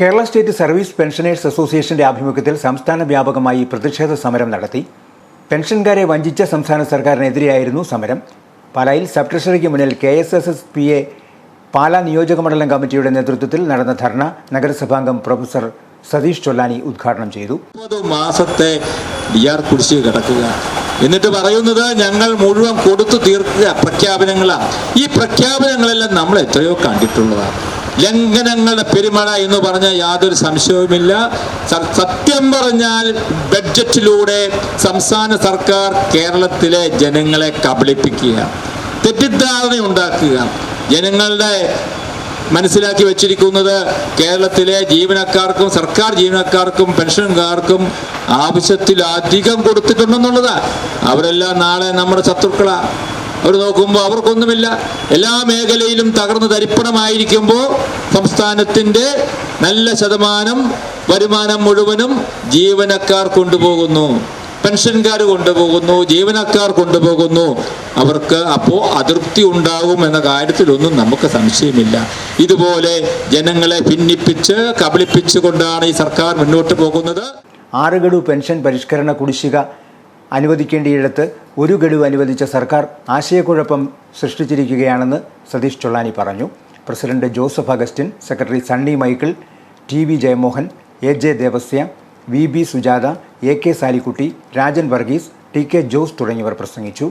Kerala state service pensioners അസോസിയേഷന്റെ ആഭിമുഖ്യത്തിൽ സംസ്ഥാന വ്യാപകമായി പ്രതിഷേധ സമരം നടത്തി. പെൻഷൻകാരെ വഞ്ചിച്ച സംസ്ഥാന സർക്കാരിനെതിരെയായിരുന്നു സമരം. പാലായിൽ സബ് ട്രഷറിക്ക് മുന്നിൽ K S S S P A Pala നിയോജകമണ്ഡലം കമ്മിറ്റിയുടെ നേതൃത്വത്തിൽ നടന്ന ധർണ നഗരസഭാംഗം പ്രൊഫസർ സതീഷ് ചൊല്ലാനി ഉദ്ഘാടനം ചെയ്തു. മാസത്തെ കുടിശ്ശിക കിടക്കുക. എന്നിട്ട് പറയുന്നത് ഞങ്ങൾ മുഴുവൻ കൊടുത്തു തീർക്കുക പ്രഖ്യാപനങ്ങളാണ് ഈ പ്രഖ്യാപനങ്ങളെല്ലാം നമ്മൾ എത്രയോ കണ്ടിട്ടുള്ളതാണ്. ലംഘനങ്ങളുടെ പെരുമഴ എന്ന് പറഞ്ഞ യാതൊരു സംശയവുമില്ല. സത്യം പറഞ്ഞാൽ ബഡ്ജറ്റിലൂടെ സംസ്ഥാന സർക്കാർ കേരളത്തിലെ ജനങ്ങളെ കബളിപ്പിക്കുക തെറ്റിദ്ധാരണ ഉണ്ടാക്കുക. ജനങ്ങളുടെ മനസ്സിലാക്കി വെച്ചിരിക്കുന്നത് കേരളത്തിലെ ജീവനക്കാർക്കും സർക്കാർ ജീവനക്കാർക്കും പെൻഷൻകാർക്കും ആവശ്യത്തിലധികം കൊടുത്തിട്ടുണ്ടെന്നുള്ളതാണ് അവരെല്ലാം നാളെ നമ്മുടെ ശത്രുക്കളാ. അവർ നോക്കുമ്പോൾ അവർക്കൊന്നുമില്ല. എല്ലാ മേഖലയിലും തകർന്ന് തരിപ്പണമായിരിക്കുമ്പോൾ സംസ്ഥാനത്തിന്റെ നല്ല ശതമാനം വരുമാനം മുഴുവനും ജീവനക്കാർ കൊണ്ടുപോകുന്നു. പെൻഷൻകാർ കൊണ്ടുപോകുന്നു ജീവനക്കാർ കൊണ്ടുപോകുന്നു. അവർക്ക് അപ്പോൾ അതൃപ്തി ഉണ്ടാകും എന്ന കാര്യത്തിലൊന്നും നമുക്ക് സംശയമില്ല. ഇതുപോലെ ജനങ്ങളെ ഭിന്നിപ്പിച്ച് കബളിപ്പിച്ചുകൊണ്ടാണ് ഈ സർക്കാർ മുന്നോട്ട് പോകുന്നത്. ആറുകടു പെൻഷൻ പരിഷ്കരണ കുടിശ്ശിക അനുവദിക്കേണ്ടിയിടത്ത് ഒരു ഗഡു അനുവദിച്ച സർക്കാർ ആശയക്കുഴപ്പം സൃഷ്ടിച്ചിരിക്കുകയാണെന്ന് സതീഷ് ചൊള്ളാനി പറഞ്ഞു. President Joseph Augustine secretary Sunny Michael T V Jayamohan A J Devasia V B Sujatha A K Salikutty Rajan Varghese T K Jose തുടങ്ങിയവർ പ്രസംഗിച്ചു.